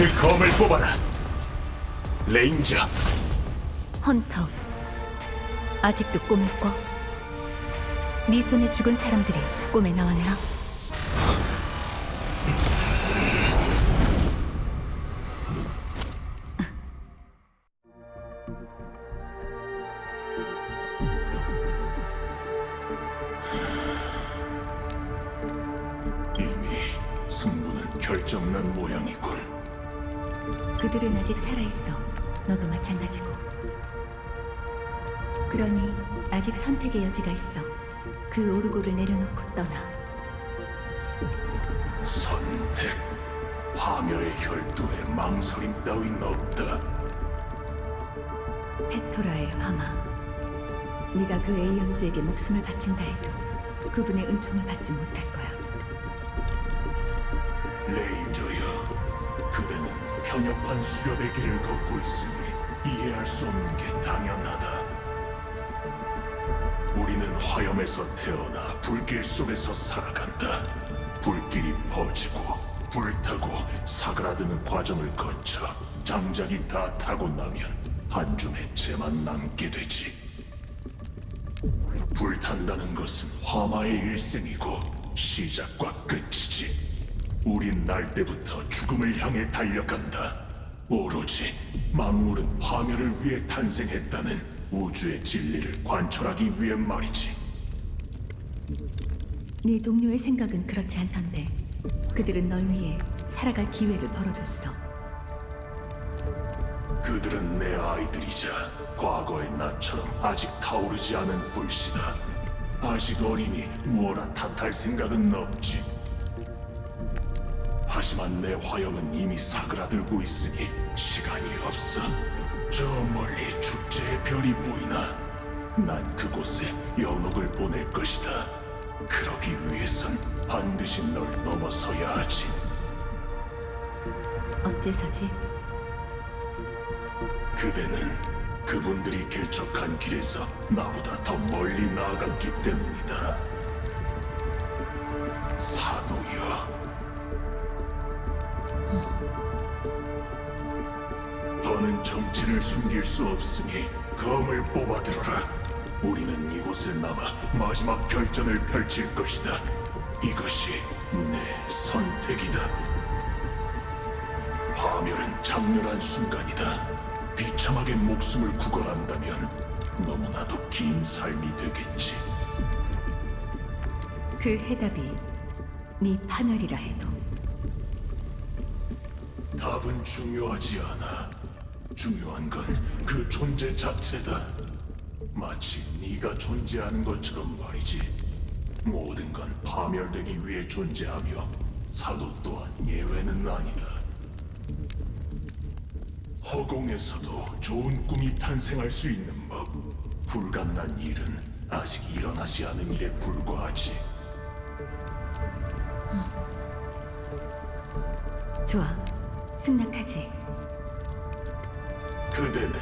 그 검을 뽑아라. 레인저, 헌터. 아직도 꿈을 꿔? 네 손에 죽은 사람들이 꿈에 나왔나? 이미 승부는 결정난 모양이군. 그들은 아직 살아있어. 너도 마찬가지고. 그러니 아직 선택의 여지가 있어. 그 오르고를 내려놓고 떠나. 선택, 파멸의 혈도에 망설임 따윈 없다. 페토라의 화마. 네가 그 에이언즈에게 목숨을 바친다 해도 그분의 은총을 받지 못할 거야. 그대는 편협한 수렵의 길을 걷고 있으니 이해할 수 없는 게 당연하다. 우리는 화염에서 태어나 불길 속에서 살아간다. 불길이 퍼지고 불타고 사그라드는 과정을 거쳐 장작이 다 타고 나면 한 줌의 재만 남게 되지. 불탄다는 것은 화마의 일생이고 시작과 끝이지. 우린 날 때부터 죽음을 향해 달려간다. 오로지 만물은 파멸을 위해 탄생했다는 우주의 진리를 관철하기 위해 말이지. 네 동료의 생각은 그렇지 않던데 그들은 널 위해 살아갈 기회를 벌어줬어. 그들은 내 아이들이자 과거의 나처럼 아직 타오르지 않은 불씨다. 아직 어리니 뭐라 탓할 생각은 없지. 하지만 내 화염은 이미 사그라들고 있으니 시간이 없어. 저 멀리 축제의 별이 보이나? 난 그곳에 연옥을 보낼 것이다. 그러기 위해선 반드시 널 넘어서야 하지. 어째서지? 그대는 그분들이 개척한 길에서 나보다 더 멀리 나아갔기 때문이다. 사도여. 더는 정체를 숨길 수 없으니 검을 뽑아들어라. 우리는 이곳에 남아 마지막 결전을 펼칠 것이다. 이것이 내 선택이다. 파멸은 장렬한 순간이다. 비참하게 목숨을 구걸한다면 너무나도 긴 삶이 되겠지. 그 해답이 네 파멸이라 해도 답은 중요하지 않아. 중요한 건 그 존재 자체다. 마치 네가 존재하는 것처럼 말이지. 모든 건 파멸되기 위해 존재하며 사도 또한 예외는 아니다. 허공에서도 좋은 꿈이 탄생할 수 있는 법. 불가능한 일은 아직 일어나지 않은 일에 불과하지. 좋아. 승낙하지. 그대는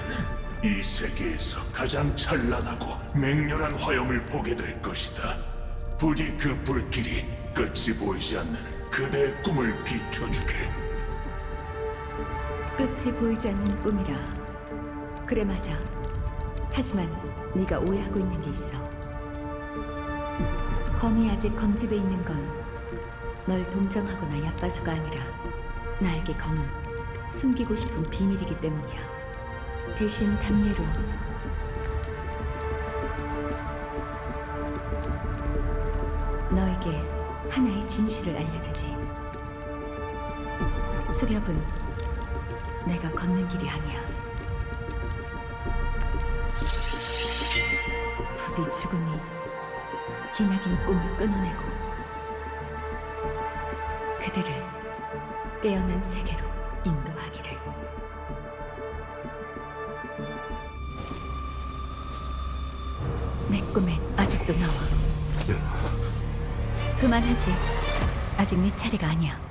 이 세계에서 가장 찬란하고 맹렬한 화염을 보게 될 것이다. 부디 그 불길이 끝이 보이지 않는 그대의 꿈을 비춰주게. 끝이 보이지 않는 꿈이라. 그래 맞아. 하지만 네가 오해하고 있는 게 있어. 검이 아직 검집에 있는 건 널 동정하거나 얕봐서가 아니라 나에게 검은 숨기고 싶은 비밀이기 때문이야. 대신 담례로 너에게 하나의 진실을 알려주지. 수렵은 내가 걷는 길이 아니야. 부디 죽음이 기나긴 꿈을 끊어내고 그대를 깨어난 세계로 인도하기를. 내 꿈엔 아직도 나와. 그만하지. 아직 네 차례가 아니야.